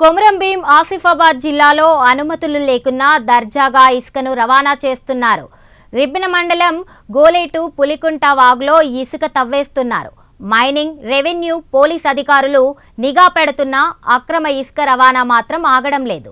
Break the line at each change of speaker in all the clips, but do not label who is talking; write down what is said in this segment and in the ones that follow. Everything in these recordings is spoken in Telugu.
కొమరంభీం ఆసిఫాబాద్ జిల్లాలో అనుమతులు లేకున్నా దర్జాగా ఇసుకను రవాణా చేస్తున్నారు. రిబ్బిన మండలం గోలేటు పులికుంట వాగులో ఇసుక తవ్వేస్తున్నారు. మైనింగ్ రెవెన్యూ పోలీస్ అధికారులు నిఘా పెడుతున్నా అక్రమ ఇసుక రవాణా మాత్రం ఆగడం లేదు.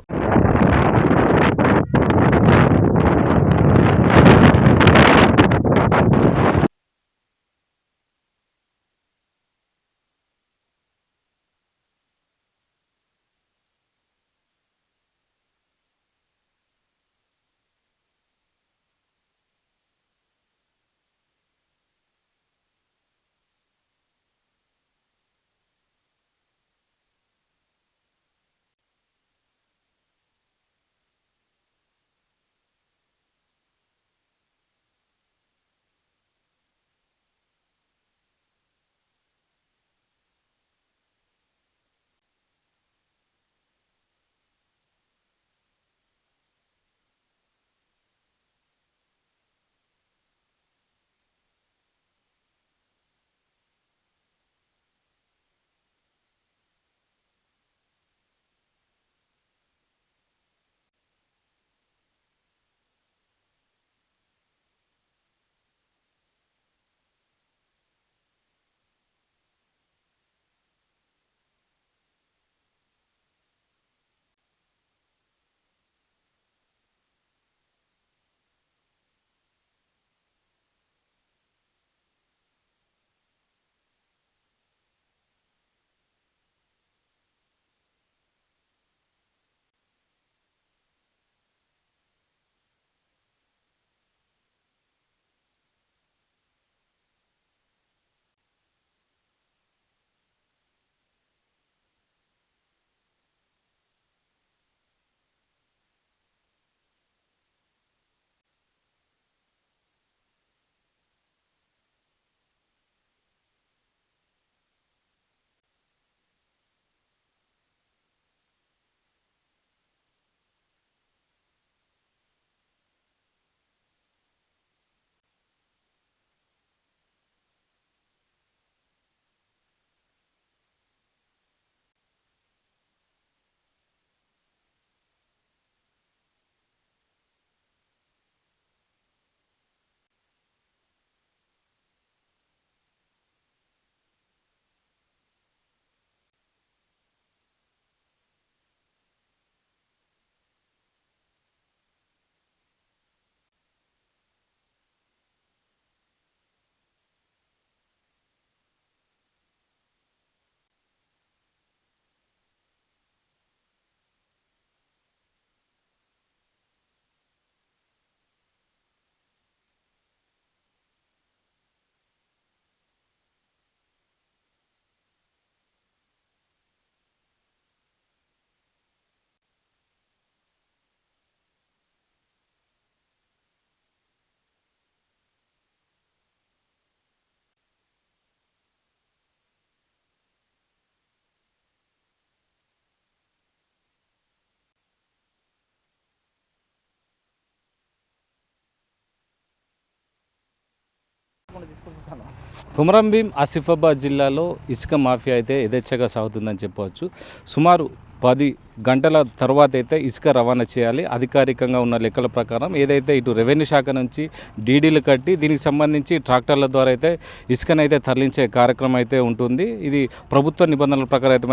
కుమరంభీం ఆసిఫాబాద్ జిల్లాలో ఇసుక మాఫియా అయితే యథేచ్ఛగా సాగుతుందని చెప్పవచ్చు. సుమారు పది గంటల తర్వాత అయితే ఇసుక రవాణా చేయాలి. అధికారికంగా ఉన్న లెక్కల ప్రకారం ఏదైతే ఇటు రెవెన్యూ శాఖ నుంచి డీడీలు కట్టి దీనికి సంబంధించి ట్రాక్టర్ల ద్వారా అయితే ఇసుకనైతే తరలించే కార్యక్రమం అయితే ఉంటుంది. ఇది ప్రభుత్వ నిబంధనల ప్రకారం అయితే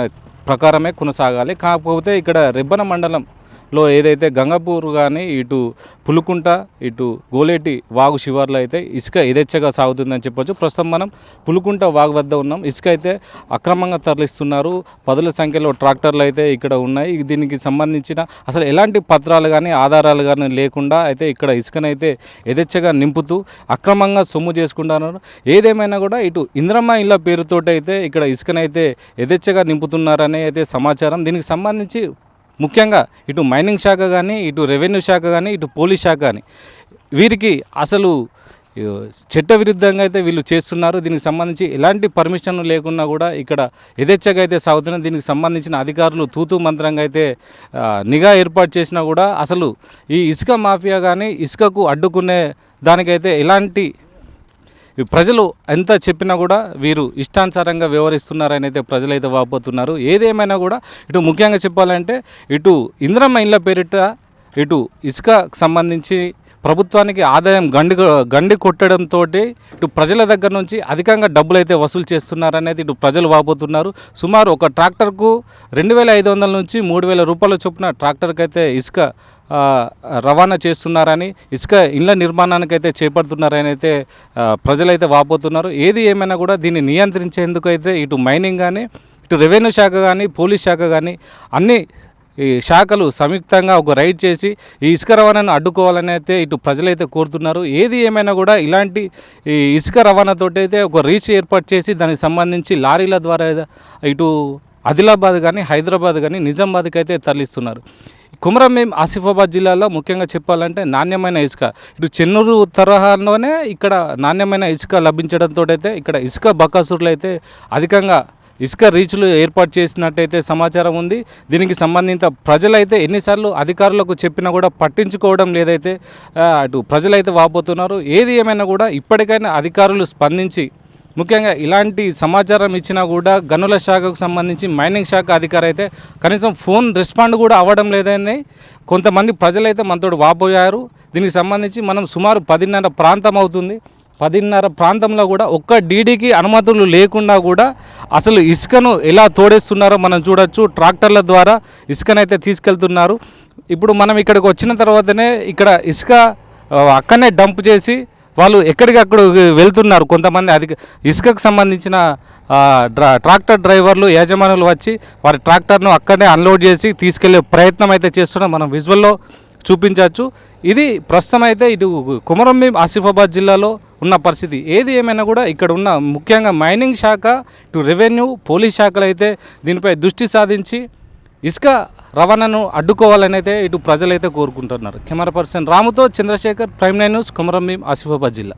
ప్రకారమే కొనసాగాలి. కాకపోతే ఇక్కడ రెబ్బన మండలం లో ఏదైతే గంగపూర్ కానీ ఇటు పులుకుంట ఇటు గోలేటి వాగు శివార్లో అయితే ఇసుక యథేచ్ఛగా సాగుతుందని చెప్పొచ్చు. ప్రస్తుతం మనం పులుకుంట వాగు వద్ద ఉన్నాం. ఇసుక అయితే అక్రమంగా తరలిస్తున్నారు. పదుల సంఖ్యలో ట్రాక్టర్లు అయితే ఇక్కడ ఉన్నాయి. దీనికి సంబంధించిన అసలు ఎలాంటి పత్రాలు కానీ ఆధారాలు కానీ లేకుండా అయితే ఇక్కడ ఇసుకనైతే యథేచ్ఛగా నింపుతూ అక్రమంగా సొమ్ము చేసుకుంటున్నారు. ఏదేమైనా కూడా ఇటు ఇంద్రమ్మ ఇళ్ళ పేరుతోటి అయితే ఇక్కడ ఇసుకనైతే యథేచ్ఛగా నింపుతున్నారనే అయితే సమాచారం. దీనికి సంబంధించి ముఖ్యంగా ఇటు మైనింగ్ శాఖ కానీ ఇటు రెవెన్యూ శాఖ కానీ ఇటు పోలీస్ శాఖ కానీ వీరికి అసలు చట్టవిరుద్ధంగా అయితే వీళ్ళు చేస్తున్నారు. దీనికి సంబంధించి ఎలాంటి పర్మిషన్ లేకున్నా కూడా ఇక్కడ యథేచ్ఛగా అయితే సాగుతున్నారు దీనికి సంబంధించిన అధికారులు తూతూ మంత్రంగా అయితే నిఘా ఏర్పాటు చేసినా కూడా అసలు ఈ ఇసుక మాఫియా కానీ ఇసుకకు అడ్డుకునే దానికైతే ఎలాంటి ప్రజలు ఎంత చెప్పినా కూడా వీరు ఇష్టానుసారంగా వ్యవహరిస్తున్నారని అయితే ప్రజలైతే వాపోతున్నారు. ఏదేమైనా కూడా ఇటు ముఖ్యంగా చెప్పాలంటే ఇటు ఇంద్రమ్మ ఇళ్ళ పేరిట ఇటు ఇసుకకు సంబంధించి ప్రభుత్వానికి ఆదాయం గండి గండి కొట్టడంతో ఇటు ప్రజల దగ్గర నుంచి అధికంగా డబ్బులు అయితే వసూలు చేస్తున్నారనేది ఇటు ప్రజలు వాపోతున్నారు. సుమారు ఒక ట్రాక్టర్కు రెండు వేల ఐదు వందల నుంచి మూడు వేల రూపాయల చొప్పున ట్రాక్టర్కి అయితే ఇసుక రవాణా చేస్తున్నారని ఇసుక ఇళ్ళ నిర్మాణానికి అయితే చేపడుతున్నారని అయితే ప్రజలైతే వాపోతున్నారు. ఏది ఏమైనా కూడా దీన్ని నియంత్రించేందుకు అయితే ఇటు మైనింగ్ కానీ ఇటు రెవెన్యూ శాఖ కానీ పోలీస్ శాఖ కానీ అన్ని ఈ శాఖలు సంయుక్తంగా ఒక రైడ్ చేసి ఈ ఇసుక రవాణాను అడ్డుకోవాలని అయితే ఇటు ప్రజలైతే కోరుతున్నారు. ఏది ఏమైనా కూడా ఇలాంటి ఈ ఇసుక రవాణాతో అయితే ఒక రీచ్ ఏర్పాటు చేసి దానికి సంబంధించి లారీల ద్వారా ఇటు ఆదిలాబాద్ కానీ హైదరాబాద్ కానీ నిజామాబాద్కి అయితే తరలిస్తున్నారు. కుమరంభీం ఆసిఫాబాద్ జిల్లాలో ముఖ్యంగా చెప్పాలంటే నాణ్యమైన ఇసుక. ఇటు చెన్నూరు తరహాలోనే ఇక్కడ నాణ్యమైన ఇసుక లభించడంతో అయితే ఇక్కడ ఇసుక బకాసురులు అయితే అధికంగా ఇసుక రీచ్లు ఏర్పాటు చేసినట్టయితే సమాచారం ఉంది. దీనికి సంబంధిత ప్రజలైతే ఎన్నిసార్లు అధికారులకు చెప్పినా కూడా పట్టించుకోవడం లేదైతే అటు ప్రజలైతే వాపోతున్నారు. ఏది ఏమైనా కూడా ఇప్పటికైనా అధికారులు స్పందించి ముఖ్యంగా ఇలాంటి సమాచారం ఇచ్చినా కూడా గనుల శాఖకు సంబంధించి మైనింగ్ శాఖ అధికారి అయితే కనీసం ఫోన్ రెస్పాండ్ కూడా అవ్వడం లేదని కొంతమంది ప్రజలైతే మనతో వాపోయారు. దీనికి సంబంధించి మనం సుమారు పదిన్నర ప్రాంతం అవుతుంది. పదిన్నర ప్రాంతంలో కూడా ఒక్క డీడీకి అనుమతులు లేకుండా కూడా అసలు ఇసుకను ఎలా తోడేస్తున్నారో మనం చూడొచ్చు. ట్రాక్టర్ల ద్వారా ఇసుకనైతే తీసుకెళ్తున్నారు. ఇప్పుడు మనం ఇక్కడికి వచ్చిన తర్వాతనే ఇక్కడ ఇసుక అక్కడనే డంప్ చేసి వాళ్ళు ఎక్కడికక్కడ వెళ్తున్నారు. కొంతమంది అది ఇసుకకు సంబంధించిన ట్రాక్టర్ డ్రైవర్లు యజమానులు వచ్చి వారి ట్రాక్టర్ను అక్కడనే అన్లోడ్ చేసి తీసుకెళ్ళే ప్రయత్నం అయితే చేస్తున్నాం. మనం విజువల్లో చూపించవచ్చు. ఇది ప్రస్తుతం అయితే ఇటు కుమరంభీం ఆసిఫాబాద్ జిల్లాలో ఉన్న పరిస్థితి. ఏది ఏమైనా కూడా ఇక్కడ ఉన్న ముఖ్యంగా మైనింగ్ శాఖ ఇటు రెవెన్యూ పోలీస్ శాఖలు అయితే దీనిపై దృష్టి సాధించి ఇసుక రవాణాను అడ్డుకోవాలని అయితే ఇటు ప్రజలైతే కోరుకుంటున్నారు. Camera person రాముతో Chandrashekar prime nine news Kumuram Bheem Asifabad జిల్లా.